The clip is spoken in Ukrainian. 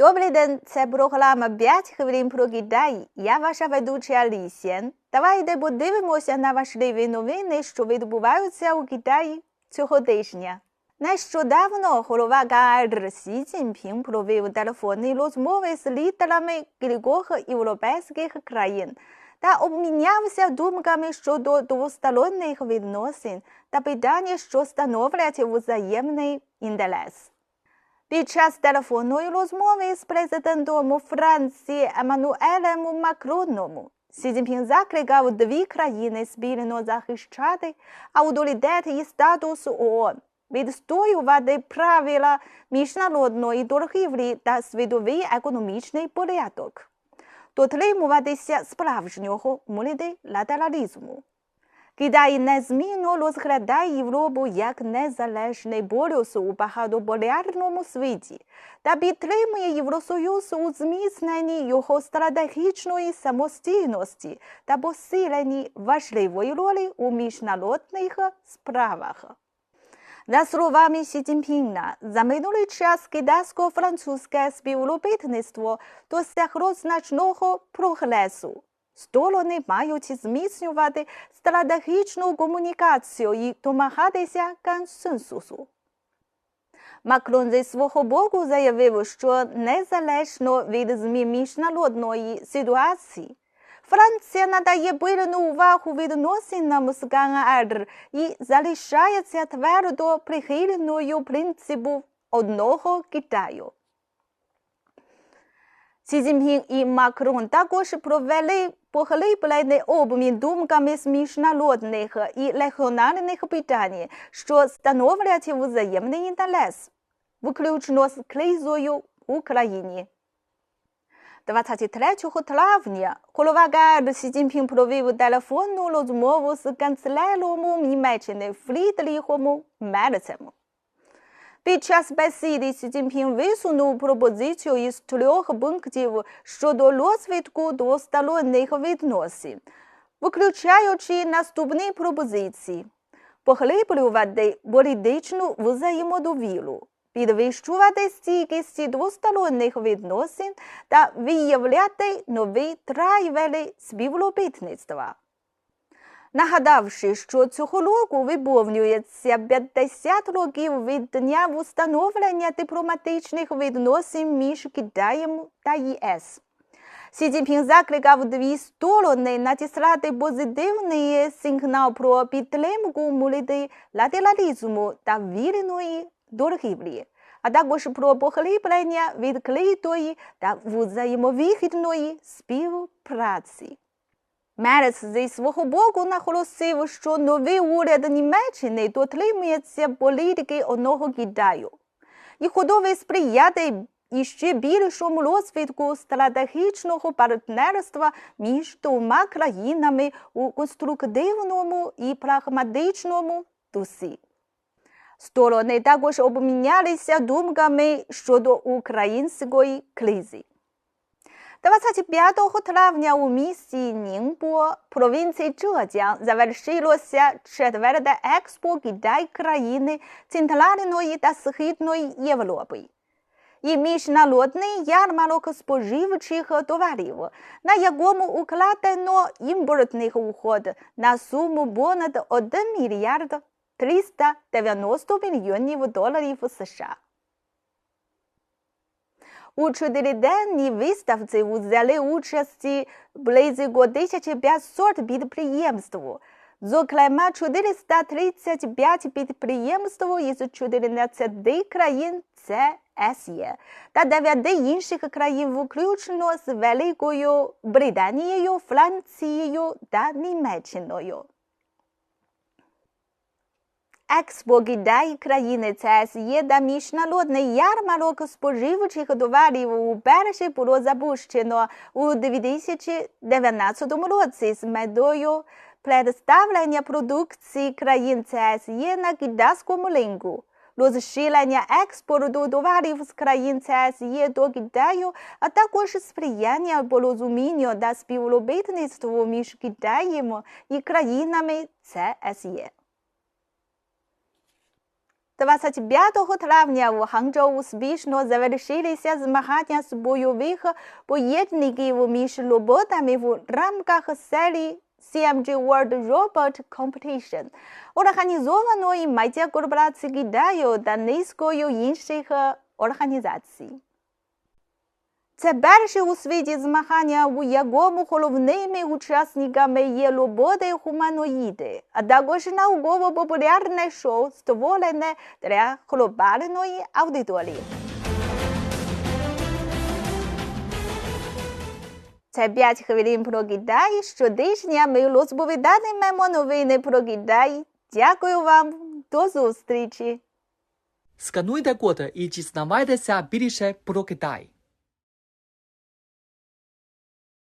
Добрий день, це програма 5 хвилин про Китай. Я ваша ведуча Лісєн. Давайте подивимося на важливі новини, що відбуваються у Китаї цього тижня. Нещодавно голова КР Сі Цзіньпін провів телефонні розмови з лідерами кількох європейських країн та обмінявся думками щодо двосторонніх відносин та питання, що становлять взаємний інтерес. Під час телефонної розмови з президентом Франції Еммануелем Макроном Сі Цзіньпін закликав дві країни спільно захищати авторитет і статус ООН, відстоювати правила міжнародної торгівлі та світовий економічний порядок, дотримуватися справжнього мультилатералізму. Китай незмінно розглядає Європу як незалежний полюс у багатополярному світі та підтримує Євросоюз у зміцненні його стратегічної самостійності та посиленні важливої ролі у міжнародних справах. За словами Сі Цзіньпіна, за минулий час китайсько-французьке співробітництво досягло значного прогресу. Сторони мають зміцнювати стратегічну комунікацію і домагатися консенсусу. Макрон зі свого боку заявив, що незалежно від змін міжнародної ситуації, Франція надає пильну увагу відносинам з КНР і залишається твердо прихильною принципу одного Китаю. Цзіньпін і Макрон також провели поглиблений обмін думками з міжнародних і регіональних питань, що становлять взаємний інтерес, включно з кризою в Україні. 23 травня голова КР Сі Цзіньпін провів телефонну розмову з канцлером Німеччини Фрідріхом Мерцем. Під час бесіди Сі Цзіньпін висунув пропозицію із трьох пунктів щодо розвитку двосторонніх відносин, включаючи наступні пропозиції поглиблювати політичну взаємодовіру, підвищувати стійкість двосторонніх відносин та виявляти нові драйвери співробітництва. Нагадавши, що цього року виповнюється 50 років від дня встановлення дипломатичних відносин між Китаєм та ЄС. Сі Цзіньпін закликав дві сторони надіслати позитивний сигнал про підтримку мультилатералізму та вільної торгівлі, а також про поглиблення відкритої та взаємовигідної співпраці. Мерес зі свого боку наголосив, що новий уряд Німеччини дотримується політики одного Китаю і готовий сприяти іще більшому розвитку стратегічного партнерства між двома країнами у конструктивному і прагматичному дусі. Сторони також обмінялися думками щодо української кризи. 25 травня у місті Нінбо, провінції Чжеджіан, завершилося четверте експо Китай країни Центральної та Східної Європи. І міжнародний ярмарок споживчих товарів, на якому укладено імпортних угод на суму понад 1 мільярд 390 мільйонів доларів США. У чотириденній виставці взяли участі близько 1500 підприємств, зокрема 435 підприємств із 14 країн ЦСЄ та 9 інших країн, включно з Великою Британією, Францією та Німеччиною. Експо Китай країни ЦСЄ та міжнародний ярмарок споживчих товарів уперше було запущено у 2019 році з метою представлення продукції країн ЦСЄ на китайському ринку, розширення експорту товарів з країн ЦСЄ до Китаю, а також сприяння порозумінню та співробітництву між Китаєм і країнами ЦСЄ. 25 травня в Ханчжоу успішно завершилися змагання з бойових поєдників між роботами в рамках серії CMG World Robot Competition, організованої медіакорпорації Китаю та низкою інших організацій. Це перше у світі змагання, у якому головними учасниками є роботи гуманоїди, а також науково-популярне шоу, створене для глобальної аудиторії. Це 5 хвилин про Китай. Щотижня ми розповідатимемо новини про Китай. Дякую вам. До зустрічі. Скануйте код і дізнавайтеся більше про Китай.